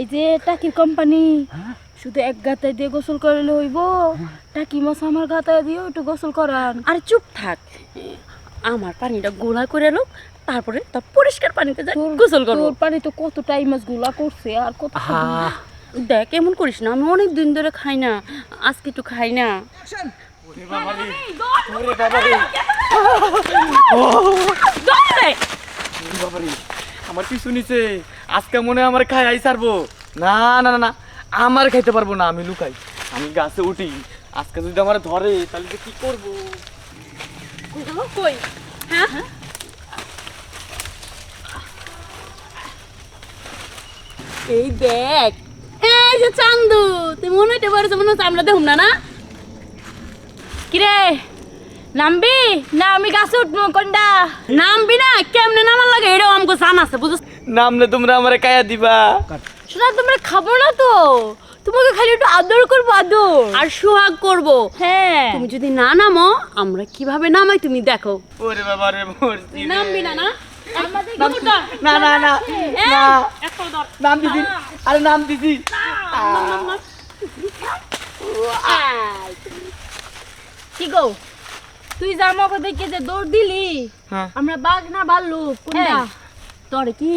এই যে টাকির কোম্পানি শুধু এক গাতায় দিয়ে গোসল করলে হইব। টাকি মাছ আমার গাতায় দিয়ে একটু গোসল করান। আর চুপ থাক। আমার পানিটা গোলা করে লোক তারপরে তার পরিষ্কার পানিতে যাই গোসল করব। তোর পানি তো কত টাইম মাছগুলা করছে আর কত দেখ এমন করিস না আমি অনেক দিন ধরে খাই না আজকে একটু খাই না। দৌড়ে। বাবারে আমার পিছু নিছে। আজকে মনে হয় আমার খাই আই সারবো না না না না, আমার খাইতে পারব না, আমি লুকাই। আমি গাছে উঠি। আজকে যদি আমার ধরে, তাহলে কি করব? কই? হ্যাঁ? এই দেখ, এই যে চান্দু, তুই মনে হইতে পারছ মনে হচ্ছে আমরা দেখুন না না? কিরে? নামবি? না আমি গাছে উঠবো কোনটা নামবি না? কেমনে নামার লাগে? এটাও আমাকে জান আছে বুঝছ? নামলে তোমরা আমার কায়া দিবা। শোনা তোমরা খাব না তো? তোমাকে খালি একটু আদর করব আদর। আর সোহাগ করব? হ্যাঁ। তুমি যদি না নামো আমরা কীভাবে নামাই তুমি দেখো। ওরে বাবা রে মরছি নামবি না না? না না না। না। নাম দিছি। আরে নাম দিছি। কি গো? তুই যা আমাকে দেখে যে দৌড় দিলি হ্যাঁ। আমরা বাঘ না ভাল্লুক কোনটা? তোর তোরে কি?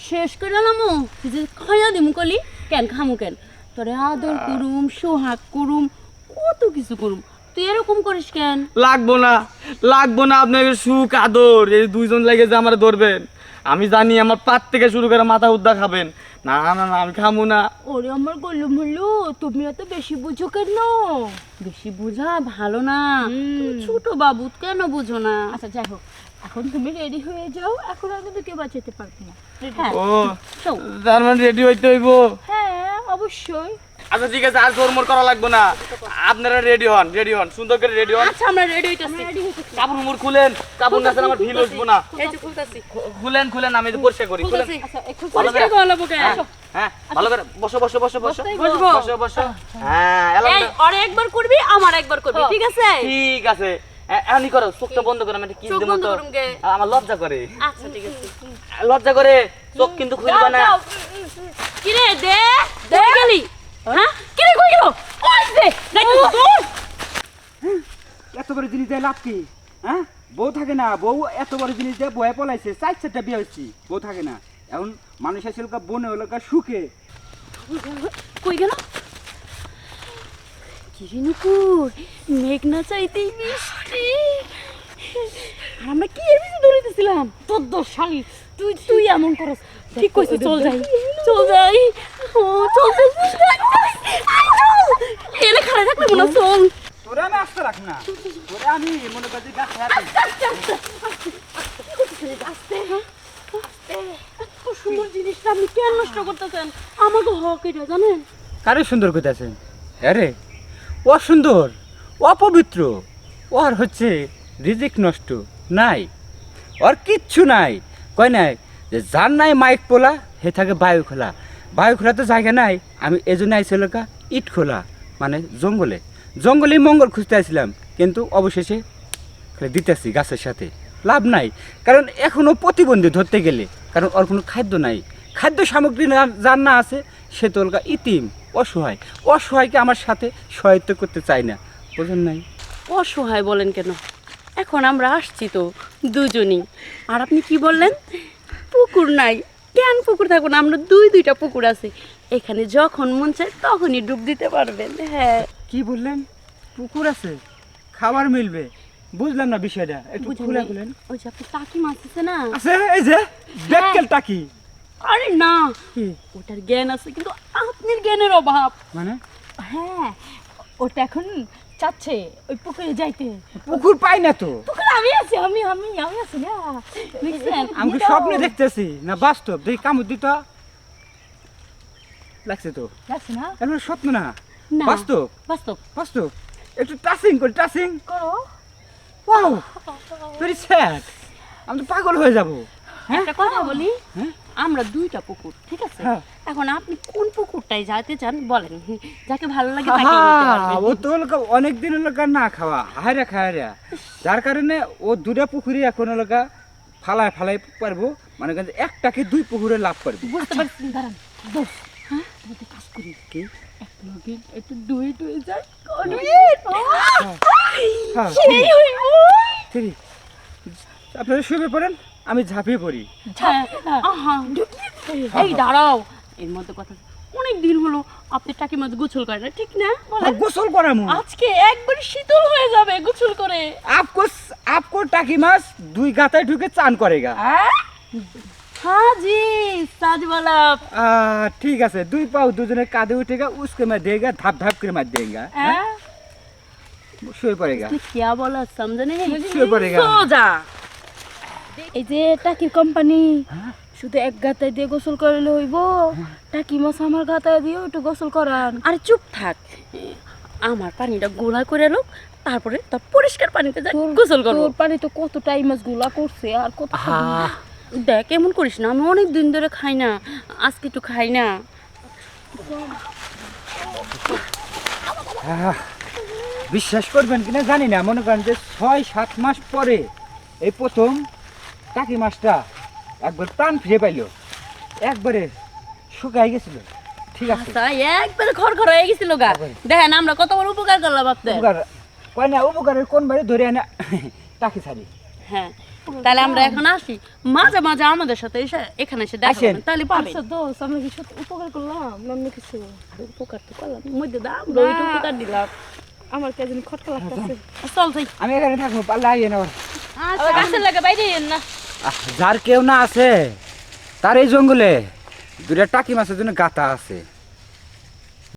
শেষ করে নামো। তুই যে খাইয়া দিমু কলি কেন খামু কেন? তোরে আদর করুম সোহাগ করুম কত কিছু করুম। তুই এরকম করিস কেন? লাগবো না লাগবো না আপনাকে সুখ আদর এই দুইজন লেগে যে আমার ধরবেন। আমি জানি আমার পাত থেকে শুরু করে মাথা উদ্দা খাবেন। না না না আমি খামু না। ওরে আমার গল্লু মুল্লু তুমি এত বেশি বুঝো কেন? বেশি বুঝা ভালো না। তুমি ছোট বাবু কেন বুঝো না? আচ্ছা যাই হোক এখন তুমি রেডি হয়ে যাও এখন আমি তোকে বাঁচাতে পারব না। হ্যাঁ ও তার মানে রেডি হইতে হইব? হ্যাঁ অবশ্যই। আচ্ছা ঠিক আছে আর জোরমোর করা লাগবে না। আপনারা রেডি হন রেডি হন সুন্দর করে রেডি হন। আচ্ছা আমরা রেডি হইতাছি। কাপড় উমর খুলেন কাপড় না আমার ফিল হইব না। এই যে খুলতাছি। খুলেন খুলেন আমি তো পরিষ্কার করি খুলেন। আচ্ছা একটু ভালো করে পরিষ্কার করে নেব হ্যাঁ, হ্যাঁ ভালো করে। বসো বসো বসো বসো। বসবো। বসো বসো হ্যাঁ এই ওরে একবার করবি আমার একবার করবি। ঠিক আছে? ঠিক আছে। এমনি করো চোখটা বন্ধ করো আমি কিস চোখ দেবো তো। আমার লজ্জা করে। আচ্ছা ঠিক আছে। লজ্জা করে চোখ কিন্তু খুলবা না। কিরে দে দে। গেলি। হ্যাঁ? কিরে কই গেল? ওই দে দেখ তোর এত বড় জিনিস দেয় লাভ কি? হ্যাঁ? বউ থাকে না বউ এত বড় জিনিস দেয় বয়ে পলাইছে চার চারটা বিয়ে হচ্ছে বউ থাকে না। এখন মানুষ আসলে বনে হলো সুখে। কই গেল? কিরে নুপুর মেঘ না চাইতেই আর আমরা কি এর পিছনে দৌড়াইতেছিলাম? তোর দোষ শালি তুই তুই এমন করস। ঠিক কইছিস চল যাই চল যাই। ও চল যাই আই, চল এনে খাড়া থাকলে মনে চল। তোরা আমি আস্তে রাখ না। তোরা আমি মনে করছি গাছ রাখি এত সুন্দর জিনিসটা আপনি কেন নষ্ট করতেছেন? আমাকে হক এটা জানেন? কারে সুন্দর আরে অসুন্দর অপবিত্র ওর হচ্ছে রিজিক নষ্ট নাই। ওর কিচ্ছু নাই। কয় নাই যে যার নাই মাইক পোলা হে থাকে বায়ু খোলা। বায়ু খোলা তো জায়গা নাই। আমি এজন্য আইছিল কা ইট খোলা মানে জঙ্গলে। জঙ্গলেই মঙ্গল খুঁজতে আসছিলাম কিন্তু অবশেষে দিতেছি গাছের সাথে। লাভ নাই, কারণ এখনও প্রতিবন্ধী ধরতে গেলে, কারণ ওর কোনো খাদ্য নাই। খাদ্য সামগ্রী যার না আছে, সে তো ওলকা ইতিম, অসহায়। অসহায়কে আমার সাথে সহায়তা করতে চায় না। বোঝেন নাই? অসহায় বলেন কেন? এখন আমরা আসছি তো দুজনই। আর আপনি কি বললেন? পুকুর নাই কেন পুকুর থাকব না আমরা দুই দুইটা পুকুর আছে। এখানে যখন মন চায় তখনই ডুব দিতে পারবেন হ্যাঁ। কি বললেন? পুকুর আছে খাবার মিলবে। বুঝলাম না বিষয়টা? একটু খুলে? খুলেন। ওই যে আপনি টাকি মাছ আছে না? আছে এই যে বেক্কেল টাকি। আরে না ওটার জ্ঞান আছে কিন্তু আপনার জ্ঞানের অভাব। মানে? হ্যাঁ ওটা এখন চাচ্ছে ওই পুকুরে যাইতে। পুকুর পাই না তো। পুকুরে আমি আছি আমি আমি আমি আছি না। আমি স্বপ্নে দেখতেছি না বাস্তব? দেখি কামড় দিত। লাগছে তো। যাচ্ছে না? স্বপ্ন না? বাস্তব? বাস্তব। বাস্তব? একটু টাচিং করি টাচিং করো। ওয়াও ভেরি স্যাড আমি তো পাগল হয়ে যাব। একটা কথা বলি। হ্যাঁ? আমরা দুইটা পুকুর ঠিক আছে? হ্যাঁ। এখন আপনি কোন পুকুরটায় যেতে চান বলেন। যাকে ভালো লাগে ও তো অনেক দিন লোক না খাওয়া হায়রা খায়রা। যার কারণে ও দুটা পুকুরি এখন লোক ফালায় ফালাই পারব মানে একটাকে দুই পুকুরে লাভ করব। বুঝতে পারছি দাঁড়ান দোষ কাজ করি। কি? লগে একটু ডুয়েট হয়ে। যায় হ্যাঁ। আপনারা শুয়ে পড়েন। আমি ঝাঁপিয়ে পড়ি। এই দাঁড়াও। এর মধ্যে কথা অনেক দিন হলো আপনি টাকি মাছ গোসল করে না ঠিক না? হ্যাঁ, গোসল করা আজকে একবার শীতল হয়ে যাবে গোসল করে। আপকোস আপকো টাকি মাছ দুই গাতায় ঢুকে চান করে গা। হ্যাঁ? জি ঠিক আছে দুই পাও দুজনে কাঁধে উঠে গা উসকে মার দেগা ধাপ ধাপ করে মার দেগা শুয়ে পড়েগা क्या बोला শুয়ে পড়ে सोजा এই যে টাকির কোম্পানি শুধু এক গাতায় দিয়ে গোসল করলে হইব। টাকি মাছ আমার গাতায় দিয়ে একটু গোসল করান। আরে চুপ থাক। আমার পানিটা গোলা করে লোক তারপরে তার পরিষ্কার পানিতে যাই গোসল করব তোর পানি তো কত টাইম মাছগুলা করছে আর কত দেখ এমন করিস না আমি অনেক দিন ধরে খাই না আজকে একটু খাই না। আহ, বিশ্বাস করবেন কিনা জানি না মনে করেন যে ছয় সাত মাস পরে এই প্রথম টাকি মাছটা একবার প্রাণ ফিরে পাইলো। একবারে শুকাই গেছিল। ঠিক আছে। আচ্ছা একবারে খর হয়ে গেছিল গা। দেখেন আমরা কত বড় উপকার করলাম আপনার উপকার কয় না উপকারের কোন বারে ধরে আনা টাকি ছাড়ি। হ্যাঁ তাহলে আমরা এখন আসি। মাঝে মাঝে আমাদের সাথে এসে এখানে এসে দেখা তাহলে পাবেন আচ্ছা দোষ আমরা কি সত্যি উপকার করলাম? অন্য কিছু উপকার তো করলাম মধ্যে দাম ওইটা উপকার দিলাম। আমার কে যেন খটকা লাগতেছে। চল যাই আমি এখানে থাকব পাল্লা আইয়ে না আচ্ছা গাছের লাগে বাইরে না। যার কেউ না আছে তার এই জঙ্গলে দুটা টাকি মাছের জন্য গাতা আছে।